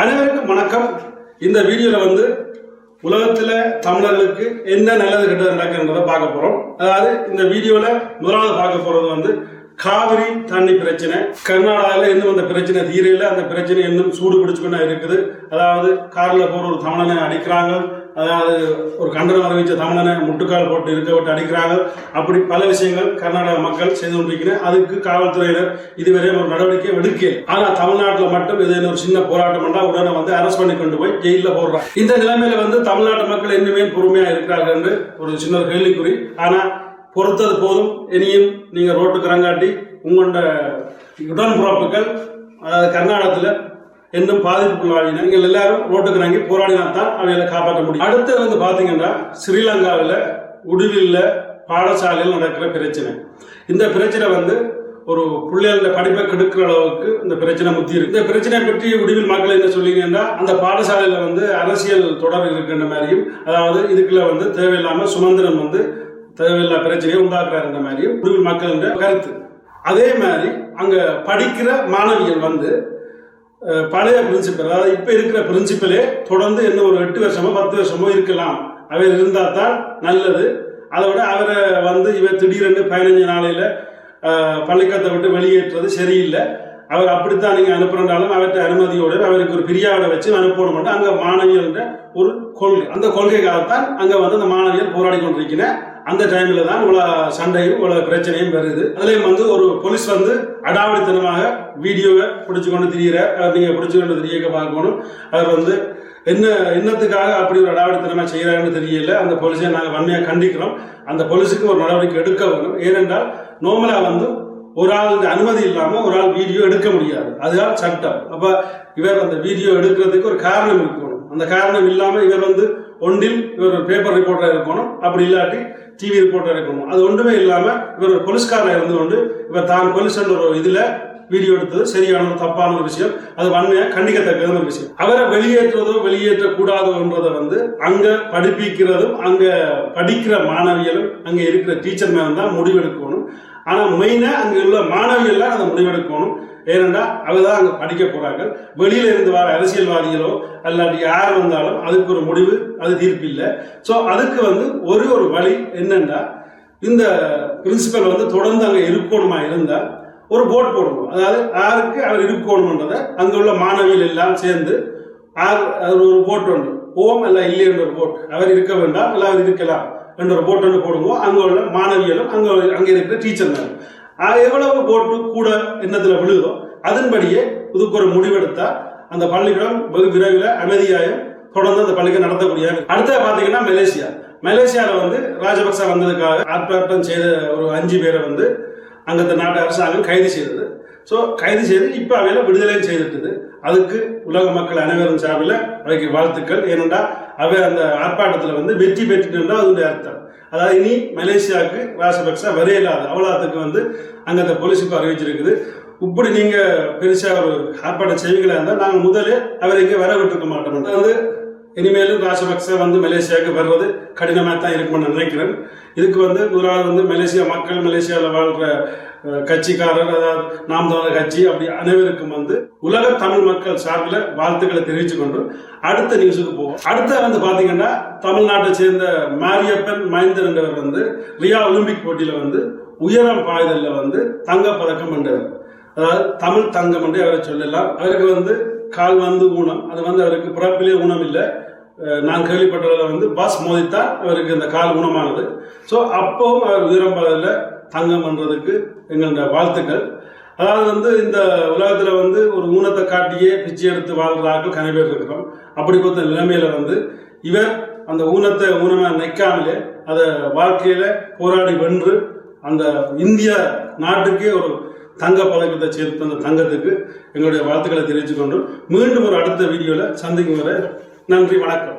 அனைவருக்கும் வணக்கம். இந்த வீடியோல வந்து உலகத்துல தமிழர்களுக்கு என்ன நல்லது கெட்டது நடக்குன்றதை பார்க்க போறோம். அதாவது இந்த வீடியோல முதலாவது பார்க்க போறது வந்து காவிரி தண்ணி பிரச்சனை. கர்நாடகாவில் இன்னும் அந்த பிரச்சனை தீரையில் அந்த பிரச்சனை இன்னும் சூடு பிடிச்சுக்கொண்டா இருக்குது. அதாவது காரில் போகிற ஒரு தமிழனை அடிக்கிறாங்க. அதாவது ஒரு கண்டனம் அறிவித்த தமிழனை முட்டுக்கால் போட்டு இருக்க விட்டு அடிக்கிறாங்க அப்படி பல விஷயங்கள் கர்நாடக மக்கள் செய்து கொண்டிருக்கிறேன் அதுக்கு காவல்துறையினர் இதுவரை ஒரு நடவடிக்கை எடுக்கல ஆனால் தமிழ்நாட்டில் மட்டும் இது ஒரு சின்ன போராட்டம் பண்ணால் உடனே வந்து அரெஸ்ட் பண்ணி கொண்டு போய் ஜெயிலில் போடுறாங்க. இந்த நிலைமையில வந்து தமிழ்நாட்டு மக்கள் இன்னுமே பொறுமையாக இருக்கிறார்கள் என்று ஒரு சின்ன ஒரு கேள்விக்குறி. ஆனால் பொறுத்தது போதும். இனியும் நீங்கள் ரோட்டுக்கு இறங்காட்டி உங்களோட உடன்பிறப்புகள் அதாவது கர்நாடகத்தில் இன்னும் பாதிப்புக்குள்ளாகின நீங்கள் எல்லாரும் ரோட்டுக்கு இறங்கி போராடினா தான் அவைகளை காப்பாற்ற முடியும். அடுத்து வந்து பார்த்தீங்கன்னா ஸ்ரீலங்காவில் உடுவில்ல பாடசாலையில் நடக்கிற பிரச்சனை. இந்த பிரச்சனை வந்து ஒரு பிள்ளைகளோட படிப்பை கெடுக்கிற அளவுக்கு இந்த பிரச்சனை முத்தி இருக்கு. இந்த பிரச்சனை பற்றி உடுவில் மக்கள் என்ன சொல்லிங்கன்னா அந்த பாடசாலையில வந்து அரசியல் தொடர் இருக்கின்ற மாதிரியும் அதாவது இதுக்குள்ள வந்து தேவையில்லாம சுமந்திரன் வந்து தேவையில்லா பிரச்சனையை உண்டாக்குறாருன்ற மாதிரியும் உடுவில் மக்கள் கருத்து. அதே மாதிரி அங்க படிக்கிற மாணவிகள் வந்து பழைய பிரின்சிபல் அதாவது இப்போ இருக்கிற பிரின்சிபலே தொடர்ந்து இன்னும் ஒரு எட்டு வருஷமோ பத்து வருஷமோ இருக்கலாம். அவர் இருந்தால் தான் நல்லது. அதை விட அவரை வந்து இவர் திடீரென்று பதினஞ்சு நாளையில் பள்ளிக்கத்தை விட்டு வெளியேற்றுறது சரியில்லை. அவர் அப்படித்தான் நீங்கள் அனுப்புறனாலும் அவர்கிட்ட அனுமதியோட அவருக்கு ஒரு பிரியாவிட வச்சு அனுப்பணும் அங்கே மாணவியல்ன்ற ஒரு கொள்கை அந்த கொள்கைக்காகத்தான் அங்கே வந்து அந்த மாணவியர் போராடி கொண்டிருக்கிறேன் அந்த டைம்ல தான் இவ்வளோ சண்டையும் இவ்வளோ பிரச்சனையும் வருது. அதுலேயும் வந்து ஒரு போலீஸ் வந்து அடாவடித்தனமாக வீடியோவை பிடிச்சி கொண்டு திரியிற நீங்கள் பிடிச்சி கொண்டு திரியக்க பார்க்கணும். அவர் வந்து என்ன என்னத்துக்காக அப்படி ஒரு அடாவடித்தனமாக செய்யறாங்கன்னு தெரியல. அந்த போலீஸை நாங்கள் வன்மையாக கண்டிக்கிறோம். அந்த போலீஸுக்கு ஒரு நடவடிக்கை எடுக்க வேணும் ஏனென்றால் நோமலாக வந்து ஒரு ஆள் அனுமதி இல்லாமல் ஒரு ஆள் வீடியோ எடுக்க முடியாது. அதுதான் சட்டம். அப்போ இவர் அந்த வீடியோ எடுக்கிறதுக்கு ஒரு காரணம் இருக்கணும் அந்த காரணம் இல்லாமல் இவர் வந்து ஒன்றில் இவர் ஒரு பேப்பர் ரிப்போர்ட்டரா இருக்கணும் அப்படி இல்லாட்டி டிவி ரிப்போர்ட்டரா இருக்கணும். அது ஒன்றுமே இல்லாமல் இவர் ஒரு போலீஸ்காரா இருந்து கொண்டு இவர் தான் போலீஸ்ன்ற ஒரு இதில் வீடியோ எடுத்தது சரியான ஒரு தப்பான ஒரு விஷயம். அது வன்மையாக கண்டிக்கத்தக்கது ஒரு விஷயம். அவரை வெளியேற்றுவதோ வெளியேற்றக்கூடாதோன்றதை வந்து அங்க படிப்பிக்கிறதும் அங்க படிக்கிற மாணவியலும் அங்க இருக்கிற டீச்சர் மேல தான் முடிவெடுக்கணும். ஆனா மெயினா அங்க உள்ள மாணவிகள்லாம் அதை முடிவெடுக்கணும். ஏனென்றா அவதான் அங்க படிக்க போறாங்க வெளியில இருந்து வர அரசியல்வாதிகளோ அல்லாட்டி யார் வந்தாலும் அதுக்கு ஒரு முடிவு அது தீர்ப்பு இல்லை. ஸோ அதுக்கு வந்து ஒரு ஒரு வழி என்னென்னா இந்த பிரின்சிபல் வந்து தொடர்ந்து அங்க இருக்கணுமா இருந்தா ஒரு போட் போடணும். அதாவது யாருக்கு அவர் இருக்கணுன்றதை அங்க உள்ள மாணவிகள் எல்லாம் சேர்ந்து யார் அது ஒரு போட் ஒன்று ஓம் அல்ல இல்லைன்ற ஒரு போட் அவர் இருக்க வேண்டாம் அல்ல அவர் இருக்கலாம். என்ற ஒரு போட்டு போடுவோம். அங்கே உள்ள மாணவியலும் அங்கே அங்கே இருக்கிற டீச்சர் எவ்வளவு போட்டு கூட எண்ணத்தில் விழுதோ அதன்படியே இதுக்கு ஒரு முடிவெடுத்தா அந்த பள்ளிக்கூடம் வெகு விரைவில் அமைதியாயும் தொடர்ந்து அந்த பள்ளிக்கூடம் நடத்தக்கூடிய அடுத்தது பார்த்தீங்கன்னா மலேசியா. மலேசியாவில் வந்து ராஜபக்ச வந்ததுக்காக ஆர்ப்பாட்டம் செய்த ஒரு அஞ்சு பேரை வந்து அங்கத்த நாட்டு அரசாங்கம் கைது செய்தது. ஸோ கைது செய்து இப்போ அவையில் விடுதலையும் செய்துட்டது. அதுக்கு உலக மக்கள் அனைவரும் சார்பில் அவைக்கு வாழ்த்துக்கள். ஏனென்றால் அவை அந்த ஆர்ப்பாட்டத்தில் வந்து வெற்றி பெற்றுட்டு அதனுடைய அர்த்தம். அதாவது இனி மலேசியாவுக்கு ராஜபக்ச வரையில்லாது அவ்வளோத்துக்கு வந்து அங்கே அந்த போலீஸுக்கு அறிவிச்சிருக்குது. இப்படி நீங்கள் பெருசாக ஒரு ஆர்ப்பாட்டம் செய்வீங்களா இருந்தால் நாங்கள் முதலே அவரை இங்கே வர விட்டுருக்க மாட்டோம். அதாவது இனிமேலும் ராஜபக்ச வந்து மலேசியாவுக்கு வர்றது கடினமாக தான் இருக்கும்னு நினைக்கிறேன். இதுக்கு வந்து முதலாவது வந்து மலேசியா மக்கள் மலேசியாவில் வாழ்கிற கட்சிக்காரர் அதாவது நாம் தமிழர் கட்சி அப்படி அனைவருக்கும் வந்து உலக தமிழ் மக்கள் சார்பில் வாழ்த்துக்களை தெரிவித்து கொண்டு அடுத்த நியூஸுக்கு போவோம். அடுத்த வந்து பார்த்தீங்கன்னா தமிழ்நாட்டை சேர்ந்த மாரியப்பன் மைந்தர் என்றவர் வந்து ரியா ஒலிம்பிக் போட்டியில் வந்து உயரம் பாய்தலில் வந்து தங்க பதக்கம் வென்றவர். அதாவது தமிழ் தங்கம் என்று அவரை சொல்லலாம். அவருக்கு வந்து கால் வந்து ஊனம். அது வந்து அவருக்கு பிறப்பிலே ஊனம் இல்லை நான் கேள்விப்பட்டதில் வந்து பஸ் மோதித்தான் அவருக்கு இந்த கால் ஊனமானது. ஸோ அப்பவும் அவர் உயரம் பாதையில் தங்கம் என்றதுக்கு எங்களுடைய வாழ்த்துக்கள். அதாவது வந்து இந்த உலகத்தில் வந்து ஒரு ஊனத்தை காட்டியே பிச்சை எடுத்து வாழ்கிறார்கள் கன பேர் இருக்கிறோம் அப்படி கொடுத்த நிலைமையில வந்து இவர் அந்த ஊனத்தை ஊனமாக நிற்காமலே அதை வாழ்க்கையில போராடி வென்று அந்த இந்திய நாட்டுக்கே ஒரு தங்க பதக்கத்தை சேர்த்து அந்த தங்கத்துக்கு எங்களுடைய வாழ்த்துக்களை தெரிவித்துக்கொண்டு மீண்டும் ஒரு அடுத்த வீடியோவில் சந்திக்கும் வரை நன்றி வணக்கம்.